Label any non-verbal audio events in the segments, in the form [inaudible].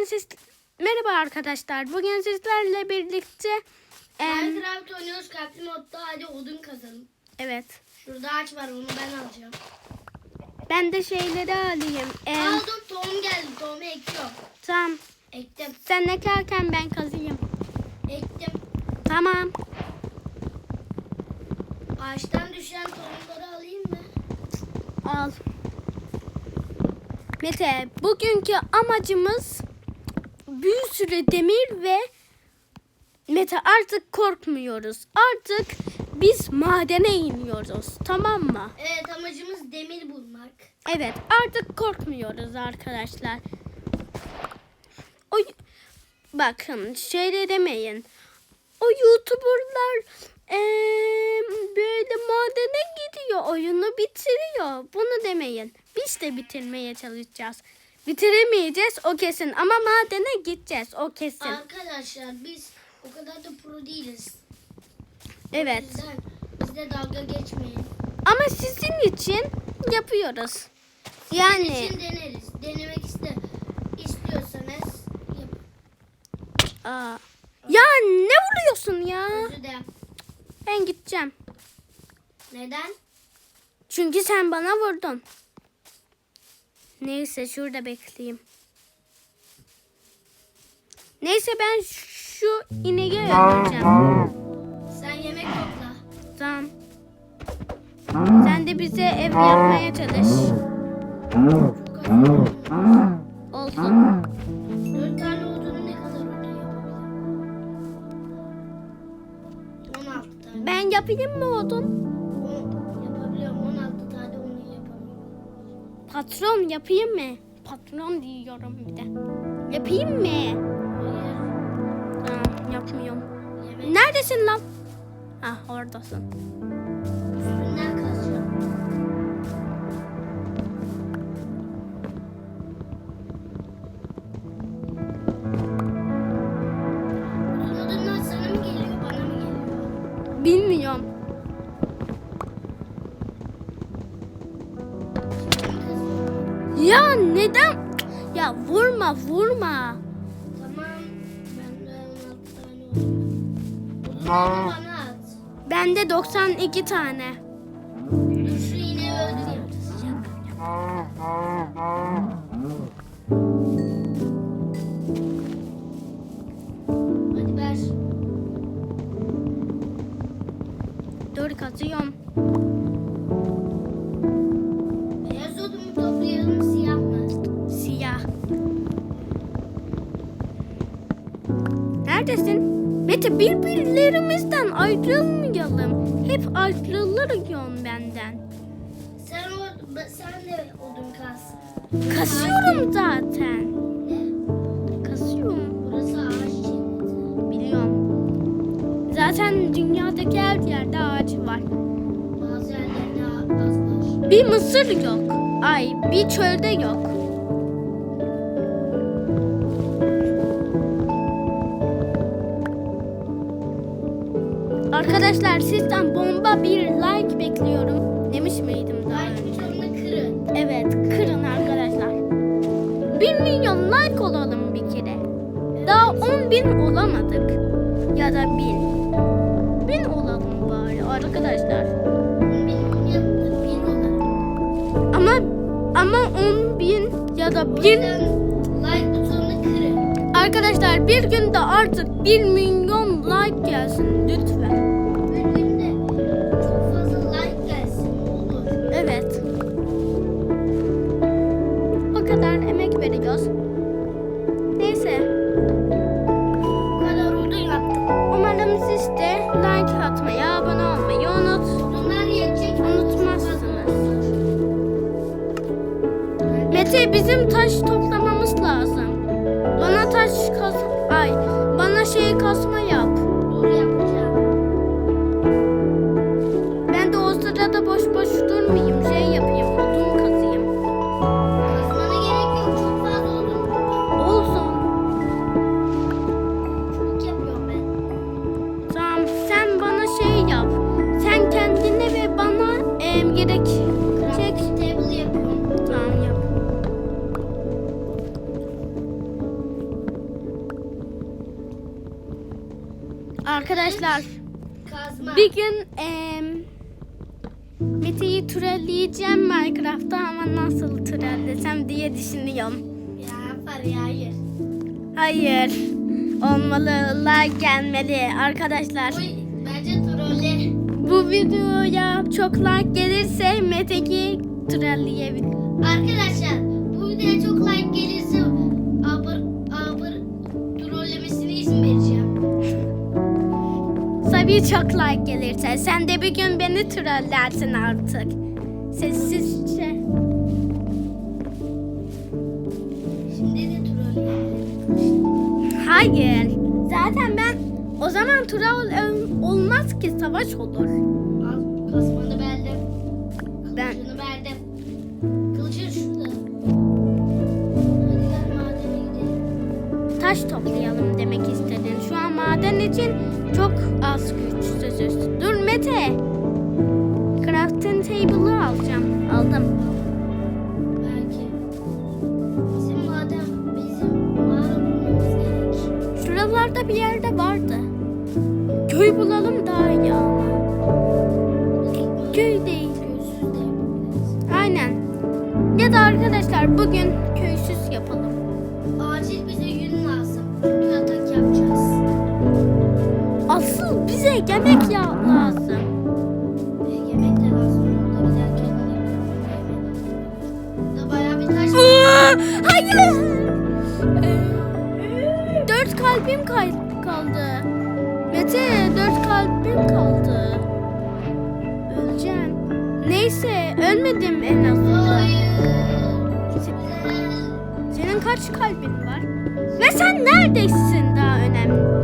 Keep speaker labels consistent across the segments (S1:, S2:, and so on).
S1: bugün siz merhaba arkadaşlar. Bugün sizlerle birlikte em,
S2: Minecraft oynuyoruz kalpli modda hadi odun kazalım.
S1: evet.
S2: Şurada ağaç var onu ben alacağım.
S1: Ben de şeyleri alayım. Em,
S2: Aldım tohum geldi tohumu ekiyorum.
S1: tamam.
S2: Ektim
S1: Sen eklerken ben kazıyım.
S2: ektim.
S1: Tamam.
S2: Ağaçtan düşen tohumları alayım mı?
S1: Al. Mete, bugünkü amacımız bir sürü demir ve Mete artık korkmuyoruz. Artık biz madene iniyoruz. Tamam mı?
S2: Evet amacımız demir bulmak.
S1: Evet, artık korkmuyoruz arkadaşlar. O bakın şöyle demeyin. O YouTuber'lar eee, böyle madene gidiyor, oyunu bitiriyor. Bunu demeyin. Biz de bitirmeye çalışacağız. Bitiremeyeceğiz o kesin ama madene gideceğiz o kesin.
S2: Arkadaşlar biz o kadar da pro değiliz.
S1: Evet.
S2: O yüzden bizde dalga geçmeyin.
S1: Ama sizin için yapıyoruz.
S2: Sizin
S1: Yani
S2: için deneriz. Denemek iste istiyorsanız yapın.
S1: aa, ya ne vuruyorsun ya?
S2: Dilerim.
S1: Ben gideceğim.
S2: Neden?
S1: Çünkü sen bana vurdun. Neyse şurada bekleyeyim. Neyse ben şu ineği öldüreceğim.
S2: Sen yemek topla.
S1: Tamam. Sen de bize ev yapmaya çalış. Olsun.
S2: Dört tane odunu ne kadar odun yapabilirim? 16 tane.
S1: Ben yapayım mı odun? Patron yapayım mı? Patron diyorum bir de. Yapayım mı?
S2: Hayır.
S1: Tamam yapmıyorum.
S2: Yemek
S1: Neredesin lan? Ah oradasın. Ya neden? Ya vurma vurma.
S2: Tamam. Bende 16 tane odun var. Odunları bana at.
S1: Bende 92 tane.
S2: Şu iğneyi öldüreyim. Hadi ver.
S1: Dur kazıyorum. Neredesin? Mete birbirlerimizden ayrılmayalım. Hep ayrılıyorsun benden.
S2: Sen o, sen de odun kaz.
S1: Kasıyorum zaten.
S2: Ne?
S1: Kasıyorum.
S2: Burası ağaç cenneti.
S1: Biliyorum. Zaten dünyadaki her yerde ağaç var.
S2: Bazı yerlerinde az var.
S1: Bir mısır yok. Ay bir çölde yok. Arkadaşlar sizden bomba bir like bekliyorum. Demiş miydim daha
S2: Like
S1: önce?
S2: butonunu kırın.
S1: Evet kırın arkadaşlar. 1 milyon like olalım bir kere. Daha 10 bin olamadık. Ya da 1000. 1000 olalım bari arkadaşlar.
S2: Benim yanımda bir olarak.
S1: Ama ama 10 bin ya da
S2: O
S1: 1
S2: yüzden like butonunu kırın.
S1: Arkadaşlar bir günde artık 1 milyon Arkadaşlar
S2: Kazma.
S1: bir gün em, Mete'yi trolleyeceğim Minecraft'ta ama nasıl trollesem diye düşünüyorum.
S2: Ya ya hayır.
S1: Hayır. Olmalı, like gelmeli arkadaşlar.
S2: Oy, bence trolle.
S1: Bu videoya çok like gelirse Mete'yi trolleyebilir.
S2: Arkadaşlar
S1: Tabii çok like gelirse. Sen de bir gün beni trollersin artık. Sessizce.
S2: Şimdi de trolleyebilirim.
S1: Hayır. Zaten ben o zaman troll ol- olmaz ki savaş olur.
S2: Al kazmanı verdim.
S1: Ben
S2: Kılıcını verdim. Kılıcın şurada. Hadi madene gidelim.
S1: taş toplayalım demek istedin. Şu an maden için çok az güçsüzüz. Dur Mete. Crafting table'ı alacağım. Aldım.
S2: Belki. Bizim maden, bizim mağara.
S1: Şuralarda bir yerde vardı. Köy bulalım yemek ya lazım.
S2: Yemek de lazım. Yolda giderken. Burada bayağı bir taş
S1: Hayır. Dört kalbim kal- kaldı. Mete dört kalbim kaldı. Öleceğim. Neyse ölmedim en azından. Senin kaç kalbin var? Ve sen neredesin daha önemli.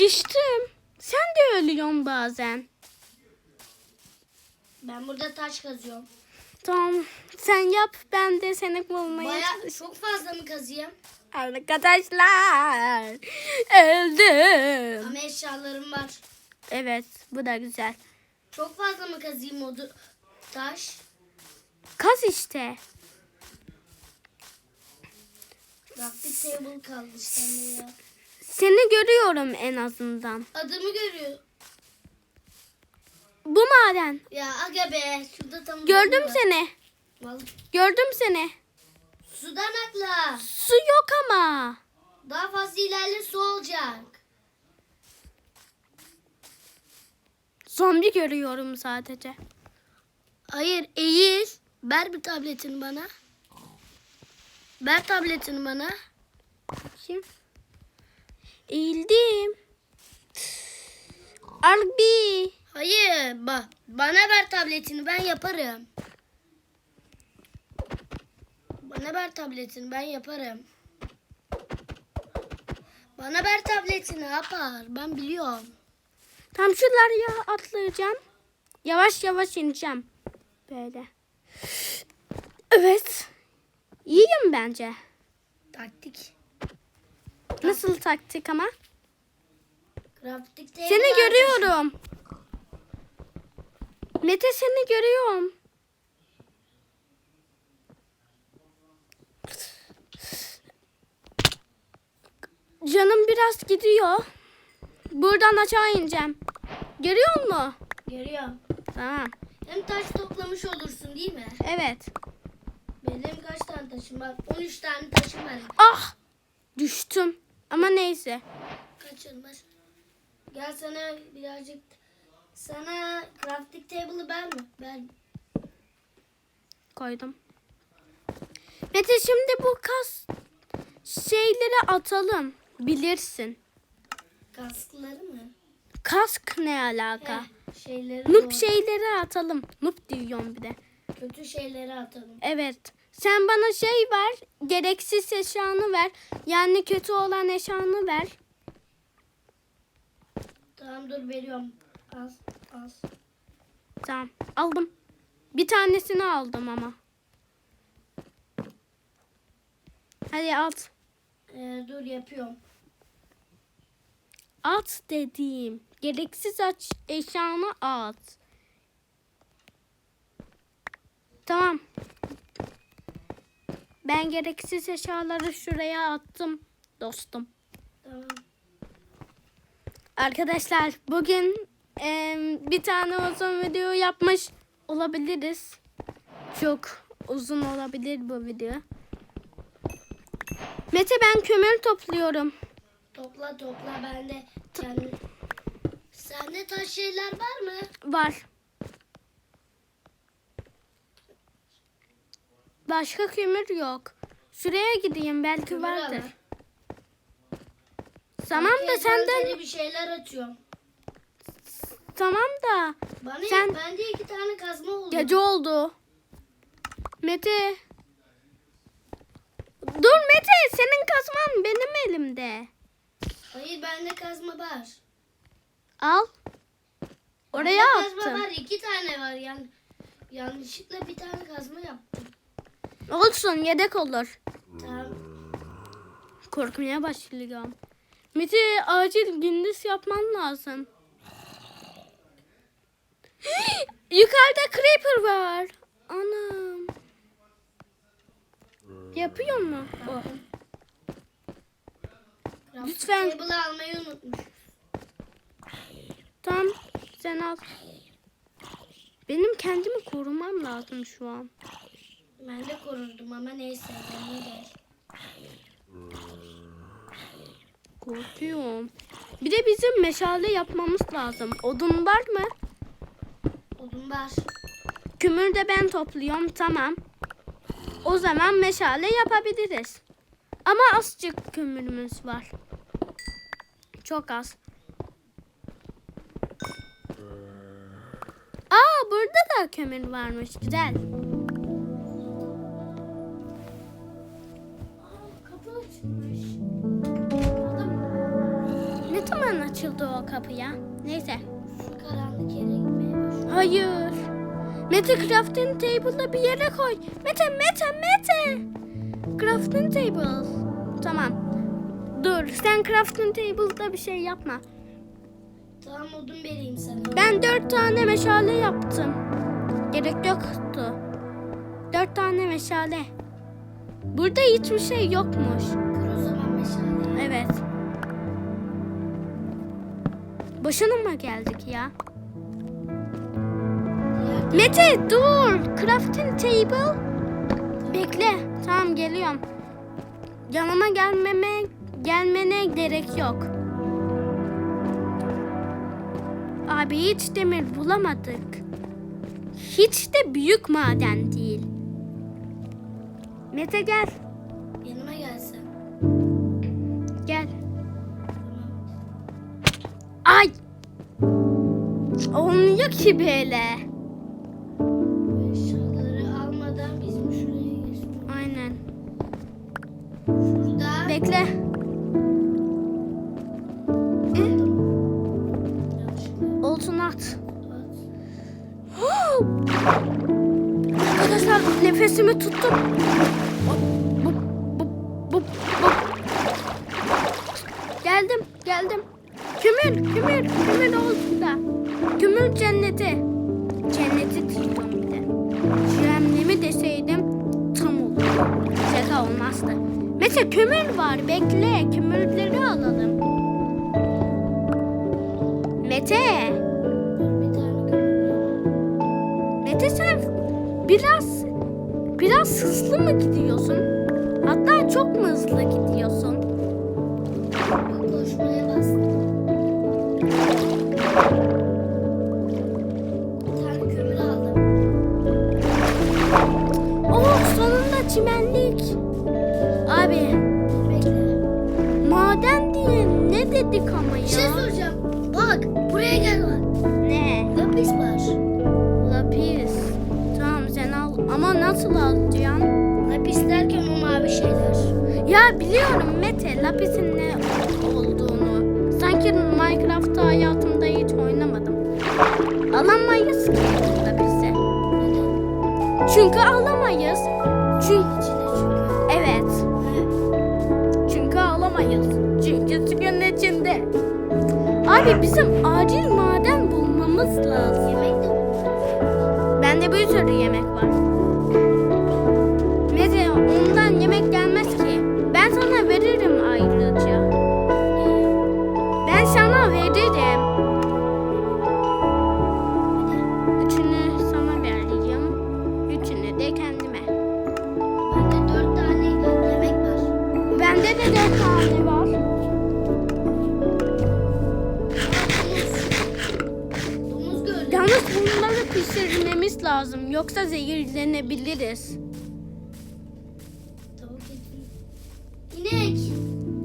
S1: Düştüm. Sen de ölüyorsun bazen.
S2: Ben burada taş kazıyorum.
S1: Tamam sen yap ben de seni bulmaya
S2: Baya çok fazla mı kazıyım?
S1: Arkadaşlar öldüm.
S2: Ama eşyalarım var.
S1: Evet bu da güzel.
S2: Çok fazla mı kazıyım o du- taş?
S1: Kaz işte.
S2: Crafting table kalmış sende ya.
S1: Seni görüyorum en azından.
S2: Adımı görüyor.
S1: Bu maden.
S2: Ya aga be şurada tam
S1: Gördüm
S2: var.
S1: seni.
S2: Vallahi
S1: Gördüm seni.
S2: Sudan atla.
S1: Su yok ama.
S2: Daha fazla ilerle su olacak.
S1: Zombi görüyorum sadece.
S2: Hayır eğil. Ver bir tabletini bana. Ver tabletini bana.
S1: Kim? Eğildim. Arbi.
S2: Hayır bak bana ver tabletini ben yaparım. Bana ver tabletini ben yaparım. Bana ver tabletini yapar ben biliyorum.
S1: Tam şuralara atlayacağım. Yavaş yavaş ineceğim. Böyle. Evet. İyiyim bence.
S2: Taktik.
S1: Nasıl taktik ama?
S2: Table
S1: Seni görüyorum. Mete seni görüyorum. Canım biraz gidiyor. Buradan aşağı ineceğim. Görüyor musun?
S2: Görüyorum.
S1: Tamam.
S2: Hem taş toplamış olursun değil mi?
S1: Evet.
S2: Benim kaç tane taşım var? 13 tane taşım var.
S1: Ah! Düştüm. Ama neyse.
S2: Kaçın var? Gel sana birazcık sana crafting table'ı ver mi? Ver.
S1: Koydum. Mete şimdi bu kas şeyleri atalım. Bilirsin.
S2: Kaskları mı?
S1: Kask ne alaka?
S2: Heh, şeyleri
S1: Noob
S2: doğru.
S1: şeyleri atalım. Noob diyorum bir de.
S2: Kötü şeyleri atalım.
S1: Evet. Sen bana şey ver. Gereksiz eşyanı ver. Yani kötü olan eşyanı ver.
S2: Tamam dur veriyorum. Az az.
S1: Tamam. Aldım. Bir tanesini aldım ama. Hadi at.
S2: Ee, dur yapıyorum.
S1: At dediğim. Gereksiz aç eşyanı at. Tamam. Ben gereksiz eşyaları şuraya attım dostum.
S2: Tamam.
S1: Arkadaşlar bugün em, bir tane uzun video yapmış olabiliriz. Çok uzun olabilir bu video. Mete ben kömür topluyorum.
S2: Topla topla ben de kendi... Sende taş şeyler var mı?
S1: Var. Başka kömür yok. Şuraya gideyim belki
S2: Kömür
S1: vardır. Tamam da senden
S2: bir şeyler atıyorum.
S1: tamam da
S2: Bana
S1: Sen-
S2: bende iki tane kazma oldu.
S1: gece oldu. Mete. Dur Mete senin kazman benim elimde.
S2: Hayır bende kazma var.
S1: Al. Oraya
S2: Bende kazma
S1: attım.
S2: var iki tane var yani. Yanlışlıkla bir tane kazma yaptım.
S1: Olsun yedek olur.
S2: Tamam.
S1: Korkmaya başlıyorum. Mete acil gündüz yapman lazım. [gasps] Yukarıda creeper var. Anam. Yapıyor mu? O. Lütfen.
S2: Table almayı unutmuş.
S1: Tamam sen al. Benim kendimi korumam lazım şu an.
S2: Ben de korurdum ama neyse. önemli değil.
S1: Korkuyorum. Bir de bizim meşale yapmamız lazım. Odun var mı?
S2: Odun var.
S1: Kömür de ben topluyorum tamam. O zaman meşale yapabiliriz. Ama azıcık kömürümüz var. Çok az. Aa burada da kömür varmış. Güzel.
S2: Açılmış.
S1: Ne zaman açıldı o kapı ya? Neyse.
S2: Şu karanlık yere gitmeye.
S1: Hayır. Mete crafting table'da bir yere koy. Mete, Mete, Mete. Crafting table. Tamam. Dur, sen crafting table'da bir şey yapma.
S2: Tamam odun vereyim sana.
S1: Ben dört tane meşale yaptım. Gerek yoktu. Dört tane meşale. Burada hiçbir şey yokmuş. Boşuna mı geldik ya? Mete dur. Crafting table. Bekle. Tamam geliyorum. Yanıma gelmeme gelmene gerek yok. Abi hiç demir bulamadık. Hiç de büyük maden değil. Mete gel. Olmuyor ki böyle.
S2: Bu eşyaları almadan biz mi şuraya geçtik?
S1: Aynen.
S2: Şurada.
S1: Bekle. Mete. Mete sen biraz biraz hızlı mı gidiyorsun? Hatta çok mu hızlı gidiyorsun?
S2: Koşmaya bastım. Bir tane kömür aldım.
S1: Oh sonunda çimenlik. Abi
S2: Bekle.
S1: maden diye ne dedik ama
S2: şey
S1: ya? Ama nasıl alacaksın?
S2: Lapis derken o mavi şeyler.
S1: Ya biliyorum Mete lapisin ne olduğunu. Sanki Minecraft'ta hayatımda hiç oynamadım. Alamayız ki lapisi. Çünkü alamayız. Çünkü evet. Çünkü alamayız. Çünkü suyun içinde. Abi bizim acil maden bulmamız lazım.
S2: Yemek de
S1: bir sürü yemek var.
S2: İnek.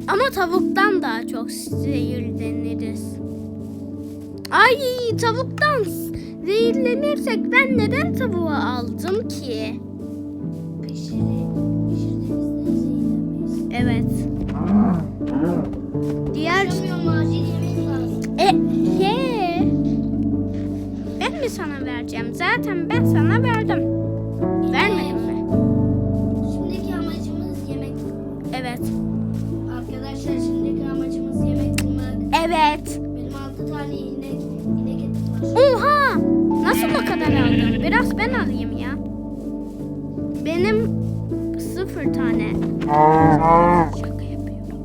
S1: Ama tavuktan daha çok zehirleniriz. Ay tavuktan zehirlenirsek ben neden tavuğu aldım ki? Evet. Diğer e ye. Ben mi sana vereceğim? Zaten ben sana verdim. Sıfır tane. Şaka yapıyorum.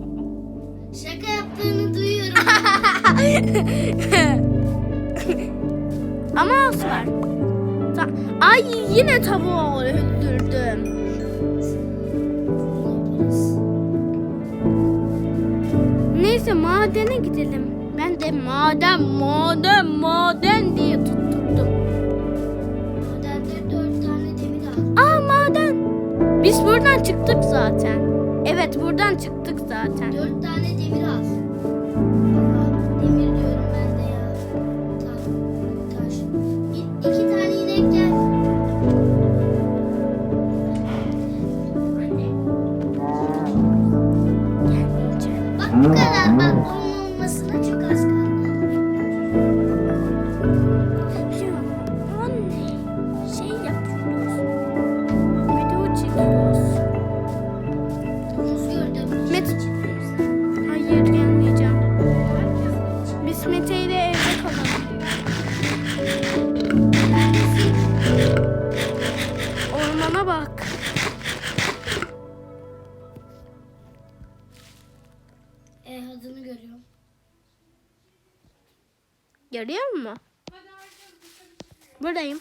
S2: Şaka yaptığını duyuyorum.
S1: Ama az var. Ay yine tavuğu öldürdüm. Neyse madene gidelim. Ben de maden, maden, maden diye tutturdum. Biz buradan çıktık zaten. Evet buradan çıktık zaten.
S2: Dört tane demir
S1: bak.
S2: E adını görüyorum.
S1: Görüyor musun? Buradayım.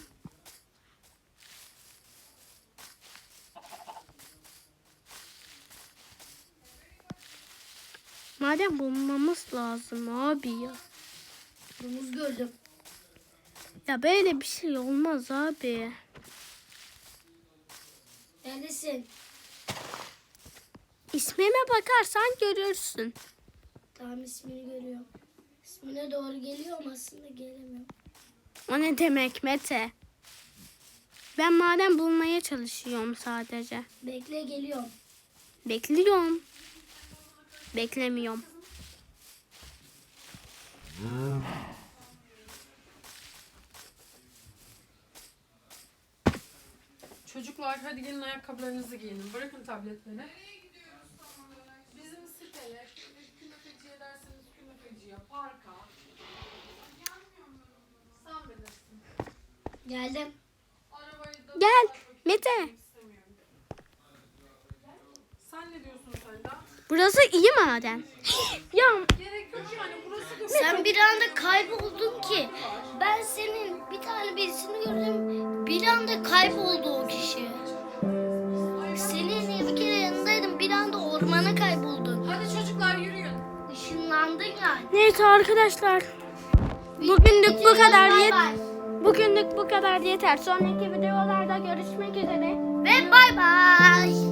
S1: Madem bulmamız lazım abi ya.
S2: Domuz gördüm.
S1: Ya böyle bir şey olmaz abi.
S2: Neredesin?
S1: İsmime bakarsan görürsün.
S2: Tamam ismini görüyorum. İsmine doğru geliyor ama aslında gelemiyorum.
S1: O ne demek Mete? Ben maden bulmaya çalışıyorum sadece.
S2: Bekle geliyorum.
S1: Bekliyorum. Beklemiyorum.
S3: Çocuklar hadi gelin ayakkabılarınızı giyinin. Bırakın tabletleri. Bizim siteye, künefeciye derseniz künefeciye, parka. Sen bilirsin.
S2: Geldim.
S3: Arabayı da
S1: Gel Mete.
S3: istemiyorum. Sen ne diyorsun Selda?
S1: Burası iyi maden. [gasps] ya
S3: Gerek yok yani burası da
S2: Sen bir anda kayboldun ki. Ben senin bir tane birisini gördüm. Bir anda kayboldu o kişi. Senin bir kere yanındaydım. Bir anda ormana kayboldun.
S3: Hadi çocuklar yürüyün.
S2: Işınlandın yani.
S1: neyse arkadaşlar. Bugünlük bu kadar
S2: Bay
S1: yet.
S2: bay.
S1: Bugünlük bu kadar yeter. Sonraki videolarda görüşmek üzere.
S2: Ve bay bay.